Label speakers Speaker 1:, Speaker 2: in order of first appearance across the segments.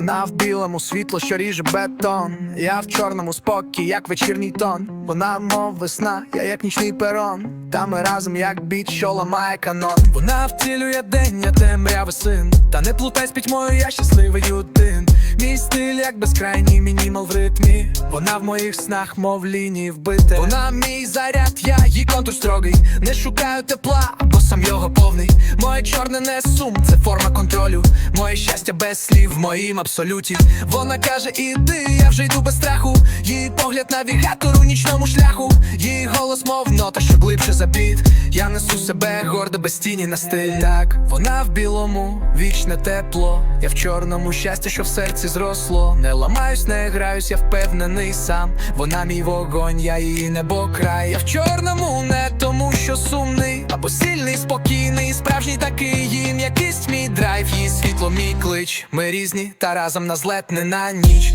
Speaker 1: Вона в білому світло, що ріже бетон. Я в чорному спокій, як вечірній тон. Вона, мов весна, я як нічний перон. Та ми разом, як біт, що ламає канон. Вона втілює день, я темряви син. Та не плутай з пітьмою, я щасливий один. Мій стиль, як безкрайній мінімал в ритмі. Вона в моїх снах, мов лінії вбите. Вона мій заряд, я її контур строгий. Не шукаю тепла, бо сам його повний. Моє чорне не сум, це форма контролю. Моє щастя без слів, в моїм абсолюті. Вона каже, іди, я вже йду без страху. Її погляд навігатор у нічному шляху. Її голос, мов нота, що глибше за біт. Я несу себе гордо без тіні на стиль. Так, вона в білому, вічне тепло. Я в чорному щастя, що в серці зросло. Не ламаюсь, не граюсь, я впевнений сам. Вона мій вогонь, я її небо край. Я в чорному, не тому, що сумний, або сильний, спокійний, справжній такий її м'якість мій драйв, її світло, мій клич. Ми різні, та разом на злет не на ніч.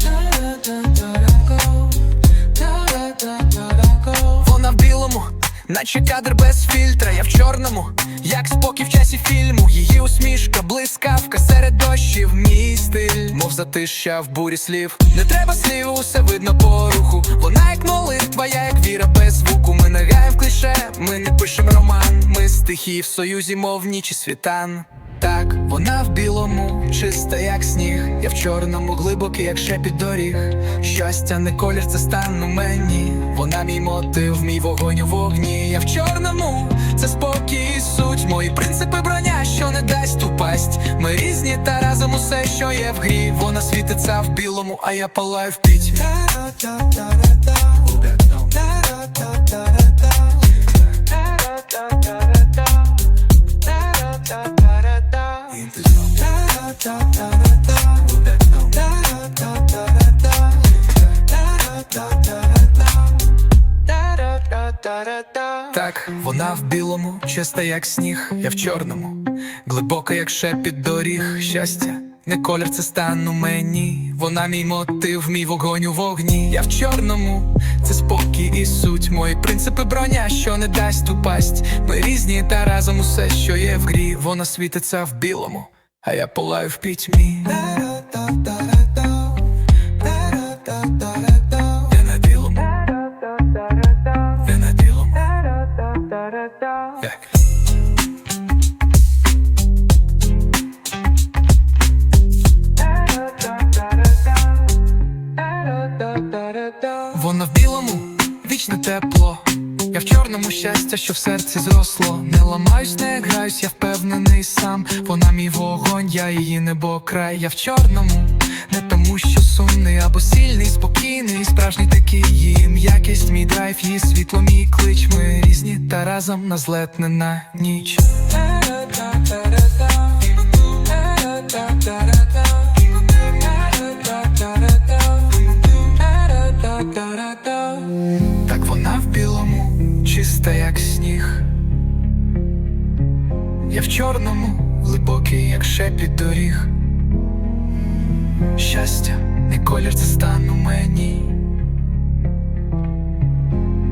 Speaker 1: Наче кадр без фільтра, я в чорному, як спокій в часі фільму. Її усмішка, блискавка серед дощів, мій стиль, мов затища в бурі слів. Не треба слів, усе видно по руху. Вона як молитва, я як віра без звуку. Ми не граємо в кліше, ми не пишем роман. Ми стихії в союзі, мов ніч і світан. Так, вона в білому, чиста, як сніг. Я в чорному, глибокий, як шепіт доріг. Щастя, не колір, це стан у мені. Вона мій мотив, мій вогонь у вогні. Я в чорному, це спокій і суть. Мої принципи броня, що не дасть упасть. Ми різні, та разом усе, що є в грі. Вона світиться в білому, а я палаю в піть. Так, вона в білому, чиста, як сніг, я в чорному, глибока, як шепіт доріг, щастя, не колір, це стан у мені. Вона мій мотив, мій вогонь у вогні. Я в чорному, це спокій і суть. Мої принципи броня, що не дасть упасть. Ми різні, та разом усе, що є в грі. Вона світиться в білому, а я палаю в пітьмі. Вона в білому, вічне тепло. Я в чорному щастя, що в серці зросло. Не ламаюсь, не граюсь, я впевнений сам. Вона мій вогонь, я її небо край. Я в чорному, не тому, що сумний, або сильний, спокійний, справжній такий її м'якість, мій драйв, її світло, мій клич. Ми різні, та разом на злет не на ніч. Я в чорному, глибокий, як шепіт доріг. Щастя, не колір, це стан у мені.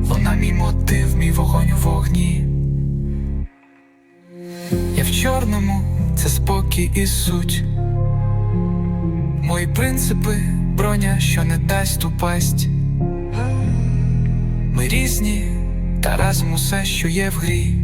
Speaker 1: Вона мій мотив, мій вогонь у вогні. Я в чорному, це спокій і суть. Мої принципи, броня, що не дасть упасть. Ми різні, та разом усе, що є в грі.